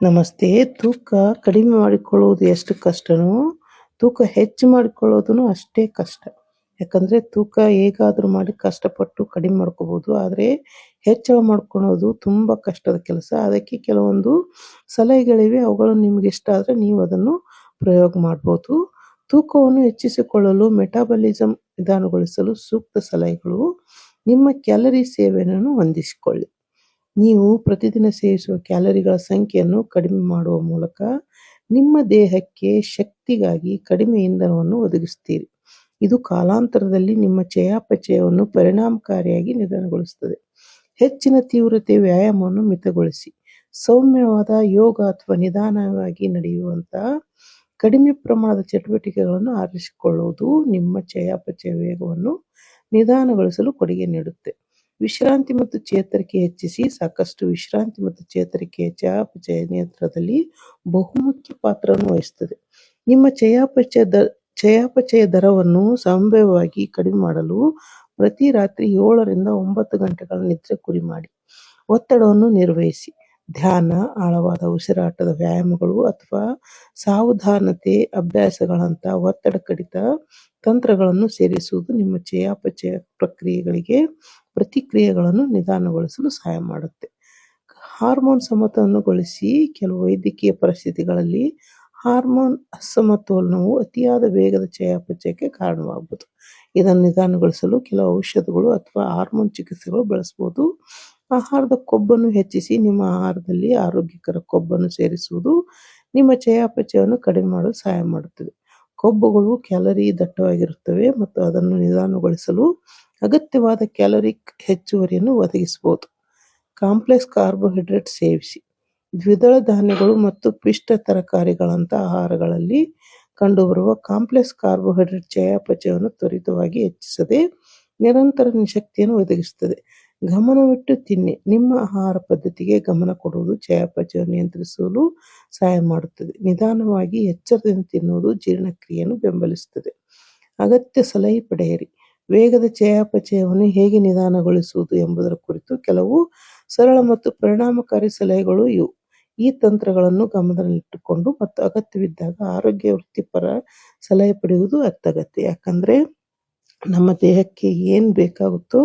ನಮಸ್ತೆ. ತೂಕ ಕಡಿಮೆ ಮಾಡಿಕೊಳ್ಳುವುದು ಎಷ್ಟು ಕಷ್ಟನೋ, ತೂಕ ಹೆಚ್ಚು ಮಾಡಿಕೊಳ್ಳೋದು ಅಷ್ಟೇ ಕಷ್ಟ. ಯಾಕಂದ್ರೆ ತೂಕ ಹೇಗಾದ್ರೂ ಮಾಡಿ ಕಷ್ಟಪಟ್ಟು ಕಡಿಮೆ ಮಾಡ್ಕೋಬಹುದು, ಆದರೆ ಹೆಚ್ಚಳ ಮಾಡ್ಕೊಳ್ಳೋದು ತುಂಬಾ ಕಷ್ಟದ ಕೆಲಸ. ಅದಕ್ಕೆ ಕೆಲವೊಂದು ಸಲಹೆಗಳಿವೆ ಅವುಗಳು ನಿಮ್ಗೆ ಇಷ್ಟ ಆದ್ರೆ ನೀವು ಅದನ್ನು ಪ್ರಯೋಗ ಮಾಡಬಹುದು ತೂಕವನ್ನು ಹೆಚ್ಚಿಸಿಕೊಳ್ಳಲು ಮೆಟಾಬಲಿಸಂ ವಿಧಾನಗೊಳಿಸಲು ಸೂಕ್ತ ಸಲಹೆಗಳು. ನಿಮ್ಮ ಕ್ಯಾಲರಿ ಸೇವನೆಯನ್ನು ಹೊಂದಿಸಿಕೊಳ್ಳಿ. ನೀವು ಪ್ರತಿದಿನ ಸೇವಿಸುವ ಕ್ಯಾಲರಿಗಳ ಸಂಖ್ಯೆಯನ್ನು ಕಡಿಮೆ ಮಾಡುವ ಮೂಲಕ ನಿಮ್ಮ ದೇಹಕ್ಕೆ ಶಕ್ತಿಗಾಗಿ ಕಡಿಮೆ ಇಂಧನವನ್ನು ಒದಗಿಸುತ್ತೀರಿ. ಇದು ಕಾಲಾಂತರದಲ್ಲಿ ನಿಮ್ಮ ಚಯಾಪಚಯವನ್ನು ಪರಿಣಾಮಕಾರಿಯಾಗಿ ನಿಧಾನಗೊಳಿಸುತ್ತದೆ. ಹೆಚ್ಚಿನ ತೀವ್ರತೆ ವ್ಯಾಯಾಮವನ್ನು ಮಿತಗೊಳಿಸಿ. ಸೌಮ್ಯವಾದ ಯೋಗ ಅಥವಾ ನಿಧಾನವಾಗಿ ನಡೆಯುವಂತಹ ಕಡಿಮೆ ಪ್ರಮಾಣದ ಚಟುವಟಿಕೆಗಳನ್ನು ಆರಿಸಿಕೊಳ್ಳುವುದು ನಿಮ್ಮ ಚಯಾಪಚಯ ವೇಗವನ್ನು ನಿಧಾನಗೊಳಿಸಲು ಕೊಡುಗೆ ನೀಡುತ್ತೆ. ವಿಶ್ರಾಂತಿ ಮತ್ತು ಚೇತರಿಕೆ ಹೆಚ್ಚಿಸಿ ಸಾಕಷ್ಟು ವಿಶ್ರಾಂತಿ ಮತ್ತು ಚೇತರಿಕೆಯ ಚಯಾಪಚಯ ನಿಯಂತ್ರಣದಲ್ಲಿ ಬಹುಮುಖ್ಯ ಪಾತ್ರವನ್ನು ವಹಿಸುತ್ತದೆ ನಿಮ್ಮ ಚಯಾಪಚಯ ದ ಚಯಾಪಚಯ ದರವನ್ನು ಸಂಭವವಾಗಿ ಕಡಿಮೆ ಮಾಡಲು ಪ್ರತಿ ರಾತ್ರಿ ಏಳರಿಂದ ಒಂಬತ್ತು ಗಂಟೆಗಳ ನಿದ್ರೆ ಕುರಿ ಮಾಡಿ ಒತ್ತಡವನ್ನು ನಿರ್ವಹಿಸಿ. ಧ್ಯಾನ, ಆಳವಾದ ಉಸಿರಾಟದ ವ್ಯಾಯಾಮಗಳು ಅಥವಾ ಸಾವಧಾನತೆ ಅಭ್ಯಾಸಗಳಂತ ಒತ್ತಡ ಕಡಿತ ತಂತ್ರಗಳನ್ನು ಸೇರಿಸುವುದು ನಿಮ್ಮ ಚಯಾಪಚಯ ಪ್ರಕ್ರಿಯೆಗಳಿಗೆ ಪ್ರತಿಕ್ರಿಯೆಗಳನ್ನು ನಿಧಾನಗೊಳಿಸಲು ಸಹಾಯ ಮಾಡುತ್ತೆ. ಹಾರ್ಮೋನ್ ಸಮತೋಲನಗೊಳಿಸಿ ಕೆಲವು ವೈದ್ಯಕೀಯ ಪರಿಸ್ಥಿತಿಗಳಲ್ಲಿ ಹಾರ್ಮೋನ್ ಅಸಮತೋಲನವು ಅತಿಯಾದ ವೇಗದ ಚಯಾಪಚಯಕ್ಕೆ ಕಾರಣವಾಗಬಹುದು ಇದನ್ನು ನಿಧಾನಗೊಳಿಸಲು ಕೆಲವು ಔಷಧಗಳು ಅಥವಾ ಹಾರ್ಮೋನ್ ಚಿಕಿತ್ಸೆಗಳು ಬಳಸಬಹುದು ಆಹಾರದ ಕೊಬ್ಬನ್ನು ಹೆಚ್ಚಿಸಿ ನಿಮ್ಮ ಆಹಾರದಲ್ಲಿ ಆರೋಗ್ಯಕರ ಕೊಬ್ಬನ್ನು ಸೇರಿಸುವುದು ನಿಮ್ಮ ಚಯಾಪಚಯವನ್ನು ಕಡಿಮೆ ಮಾಡಲು ಸಹಾಯ ಮಾಡುತ್ತದೆ. ಕೊಬ್ಬುಗಳು ಕ್ಯಾಲರಿ ದಟ್ಟವಾಗಿರುತ್ತವೆ ಮತ್ತು ಅದನ್ನು ನಿಧಾನಗೊಳಿಸಲು ಅಗತ್ಯವಾದ ಕ್ಯಾಲರಿ ಹೆಚ್ಚುವರಿಯನ್ನು ಒದಗಿಸಬಹುದು. ಕಾಂಪ್ಲೆಕ್ಸ್ ಕಾರ್ಬೋಹೈಡ್ರೇಟ್ ಸೇವಿಸಿ. ದ್ವಿದಳ ಧಾನ್ಯಗಳು ಮತ್ತು ಪಿಷ್ಟ ತರಕಾರಿಗಳಂತಹ ಆಹಾರಗಳಲ್ಲಿ ಕಂಡುಬರುವ ಕಾಂಪ್ಲೆಕ್ಸ್ ಕಾರ್ಬೋಹೈಡ್ರೇಟ್ ಚಯಾಪಚಯವನ್ನು ತ್ವರಿತವಾಗಿ ಹೆಚ್ಚಿಸದೆ ನಿರಂತರ ಶಕ್ತಿಯನ್ನು ಒದಗಿಸುತ್ತದೆ. ಗಮನವಿಟ್ಟು ತಿನ್ನಿ. ನಿಮ್ಮ ಆಹಾರ ಪದ್ಧತಿಗೆ ಗಮನ ಕೊಡುವುದು ಚಯಾಪಚಯವನ್ನು ನಿಯಂತ್ರಿಸಲು ಸಹಾಯ ಮಾಡುತ್ತದೆ. ನಿಧಾನವಾಗಿ ಎಚ್ಚರದಿಂದ ತಿನ್ನುವುದು ಜೀರ್ಣಕ್ರಿಯೆಯನ್ನು ಬೆಂಬಲಿಸುತ್ತದೆ. ಅಗತ್ಯ ಸಲಹೆ ಪಡೆಯಿರಿ. ವೇಗದ ಚಯಾಪಚಯವನ್ನು ಹೇಗೆ ನಿಧಾನಗೊಳಿಸುವುದು ಎಂಬುದರ ಕುರಿತು ಕೆಲವು ಸರಳ ಮತ್ತು ಪರಿಣಾಮಕಾರಿ ಸಲಹೆಗಳು ಇವು. ಈ ತಂತ್ರಗಳನ್ನು ಗಮನದಲ್ಲಿಟ್ಟುಕೊಂಡು ಮತ್ತು ಅಗತ್ಯವಿದ್ದಾಗ ಆರೋಗ್ಯ ವೃತ್ತಿಪರ ಸಲಹೆ ಪಡೆಯುವುದು ಅತ್ಯಗತ್ಯ. ಯಾಕಂದ್ರೆ ನಮ್ಮ ದೇಹಕ್ಕೆ ಏನ್ ಬೇಕಾಗುತ್ತೋ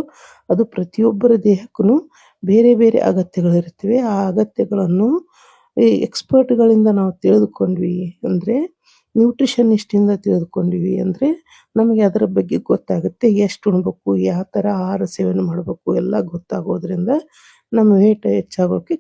ಅದು ಪ್ರತಿಯೊಬ್ಬರ ದೇಹಕ್ಕೂ ಬೇರೆ ಬೇರೆ ಅಗತ್ಯಗಳಿರುತ್ತವೆ. ಆ ಅಗತ್ಯಗಳನ್ನು ಈ ಎಕ್ಸ್ಪರ್ಟ್ಗಳಿಂದ ನಾವು ತಿಳಿದುಕೊಂಡ್ವಿ ಅಂದ್ರೆ ನ್ಯೂಟ್ರಿಷನಿಸ್ಟಿಂದ ತಿಳಿದುಕೊಂಡ್ವಿ ಅಂದ್ರೆ, ನಮಗೆ ಅದರ ಬಗ್ಗೆ ಗೊತ್ತಾಗುತ್ತೆ. ಎಷ್ಟು ಉಣ್ಬೇಕು, ಯಾವ ಥರ ಆಹಾರ ಸೇವನೆ ಮಾಡಬೇಕು, ಎಲ್ಲ ಗೊತ್ತಾಗೋದ್ರಿಂದ ನಮ್ಮ ವೇಟ್ ಹೆಚ್ಚಾಗೋಕ್ಕೆ